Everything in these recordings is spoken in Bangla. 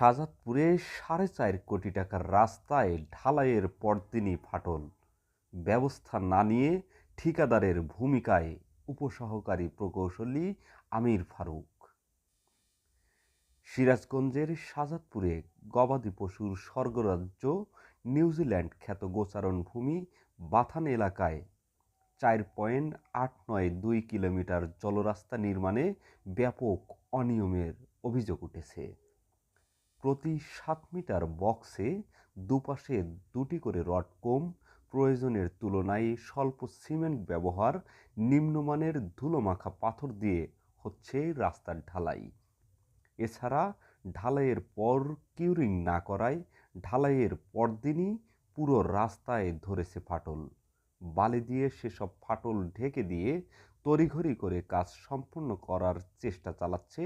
শাহজাদপুরে সাড়ে চার কোটি টাকার রাস্তায় ঢালাইয়ের পরদিনই ফাটল। ব্যবস্থা না নিয়ে ঠিকাদারের ভূমিকায় উপসহকারী প্রকৌশলী আমির ফারুক। সিরাজগঞ্জের শাহজাদপুরে গবাদি পশুর স্বর্গরাজ্য নিউজিল্যান্ড খ্যাত গোচারণ ভূমি বাথান এলাকায় চার পয়েন্ট আট নয় দুই কিলোমিটার জলরাস্তা নির্মাণে ব্যাপক অনিয়মের অভিযোগ উঠেছে। প্রতি সাত মিটার বক্সে দুপাশে দুটি করে রডকোম প্রয়োজনের তুলনায় স্বল্প সিমেন্ট ব্যবহার, নিম্নমানের ধুলোমাখা পাথর দিয়ে হচ্ছে রাস্তার ঢালাই। এছাড়া ঢালাইয়ের পর কিউরিং না করায় ঢালাইয়ের পরদিনই পুরো রাস্তায় ধরেছে ফাটল। বালি দিয়ে সেসব ফাটল ঢেকে দিয়ে তড়িঘড়ি করে কাজ সম্পূর্ণ করার চেষ্টা চালাচ্ছে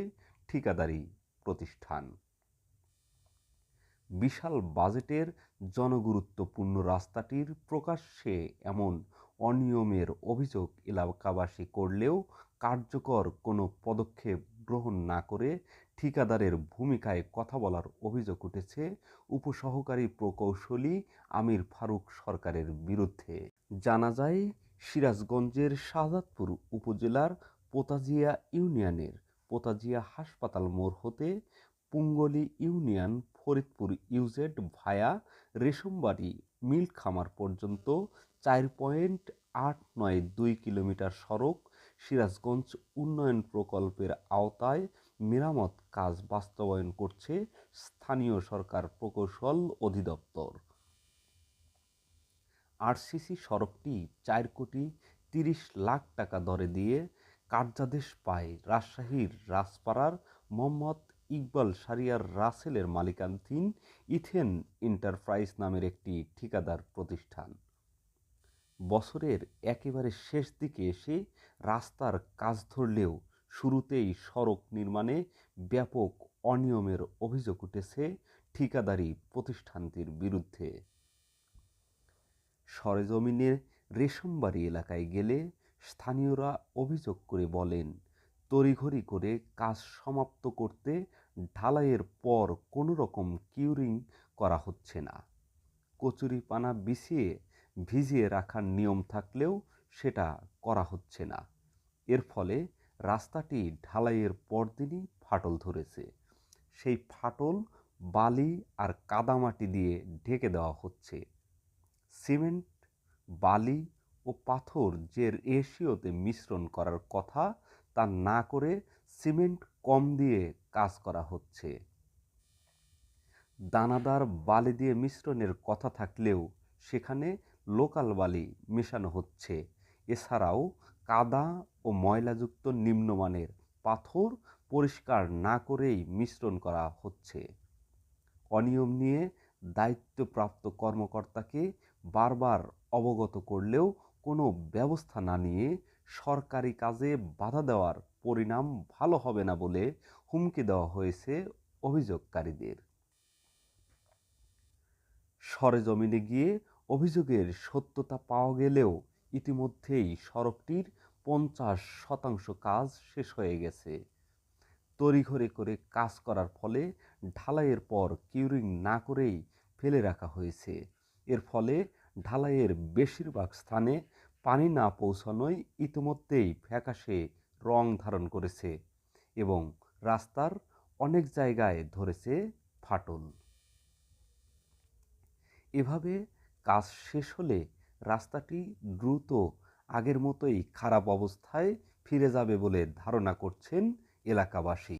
ঠিকাদারি প্রতিষ্ঠান। বিশাল বাজেটের জনগুরুত্বপূর্ণ রাস্তাটির প্রকাশ্যে এমন অনিয়মের অভিযোগ এলাকাবাসী করলেও কার্যকর কোনো পদক্ষেপ গ্রহণ না করে ঠিকাদারের ভূমিকায় কথা বলার অভিযোগ উঠেছে উপসহকারী প্রকৌশলী আমির ফারুক সরকারের বিরুদ্ধে। জানা যায়, সিরাজগঞ্জের শাহজাদপুর উপজেলার পোতাজিয়া ইউনিয়নের পোতাজিয়া হাসপাতাল মোড় হতে Pungli union Faridpur UZ via Reshambari milk খামার পর্যন্ত চার পয়েন্ট আট নয় দুই কিলোমিটার সড়ক সিরাজগঞ্জ উন্নয়ন প্রকল্পের আওতায় মেরামত কাজ বাস্তবায়ন করছে স্থানীয় সরকার প্রকৌশল অধিদপ্তর। আরসিসি সড়কটি চার কোটি তিরিশ লাখ টাকা দরে দিয়ে কার্যাদেশ পায় রাজশাহীর রাজপাড়ার মোহাম্মদ ইকবাল সারিয়ার রাসেলের মালিকানাধীন ইথেন এন্টারপ্রাইজ নামের একটি ঠিকাদার প্রতিষ্ঠান। বছরের একেবারে শেষ দিকে এসে রাস্তার কাজ ধরলেও শুরুতেই সড়ক নির্মাণে ব্যাপক অনিয়মের অভিযোগ উঠেছে ঠিকাদারি প্রতিষ্ঠানটির বিরুদ্ধে। সরেজমিনের রেশমবাড়ি এলাকায় গেলে স্থানীয়রা অভিযোগ করে বলেন তড়িঘড়ি করে কাজ সমাপ্ত করতে ঢালাইয়ের পর কোনো রকম কিউরিং করা হচ্ছে না। কচুরিপানা বিছিয়ে ভিজিয়ে রাখার নিয়ম থাকলেও সেটা করা হচ্ছে না। এর ফলে রাস্তাটি ঢালাইয়ের পরদিনই ফাটল ধরেছে। সেই ফাটল বালি আর কাদামাটি দিয়ে ঢেকে দেওয়া হচ্ছে। সিমেন্ট, বালি ও পাথর যে রেশিওতে মিশ্রণ করার কথা, তা না করে সিমেন্ট কম দিয়ে কাজ করা হচ্ছে। দানাদার বালি দিয়ে মিশ্রণের কথা থাকলেও সেখানে লোকাল বালি মেশানো হচ্ছে। এছাড়াও কাদা ও ময়লাযুক্ত নিম্নমানের পাথর পরিষ্কার না করেই মিশ্রণ করা হচ্ছে। অনিয়ম নিয়ে দায়িত্বপ্রাপ্ত কর্মকর্তাকে বারবার অবগত করলেও কোনো ব্যবস্থা না নিয়ে সরকারি কাজে বাধা দেওয়ার পরিণাম ভালো হবে না বলে হুমকি দেওয়া হয়েছে অভিযোগকারীদের। সরেজমিনে গিয়ে অভিযোগের সত্যতা পাওয়া গেলেও ইতিমধ্যেই সড়কটির পঞ্চাশ শতাংশ কাজ শেষ হয়ে গেছে। তড়িঘড়ি করে কাজ করার ফলে ঢালাইয়ের পর কিউরিং না করেই ফেলে রাখা হয়েছে। এর ফলে ঢালাইয়ের বেশিরভাগ স্থানে পানি না পৌঁছানোয় ইতিমধ্যেই ফ্যাকাশে রং ধারণ করেছে এবং রাস্তার অনেক জায়গায় ধরেছে ফাটল। এভাবে কাজ শেষ হলে রাস্তাটি দ্রুত আগের মতোই খারাপ অবস্থায় ফিরে যাবে বলে ধারণা করছেন এলাকাবাসী।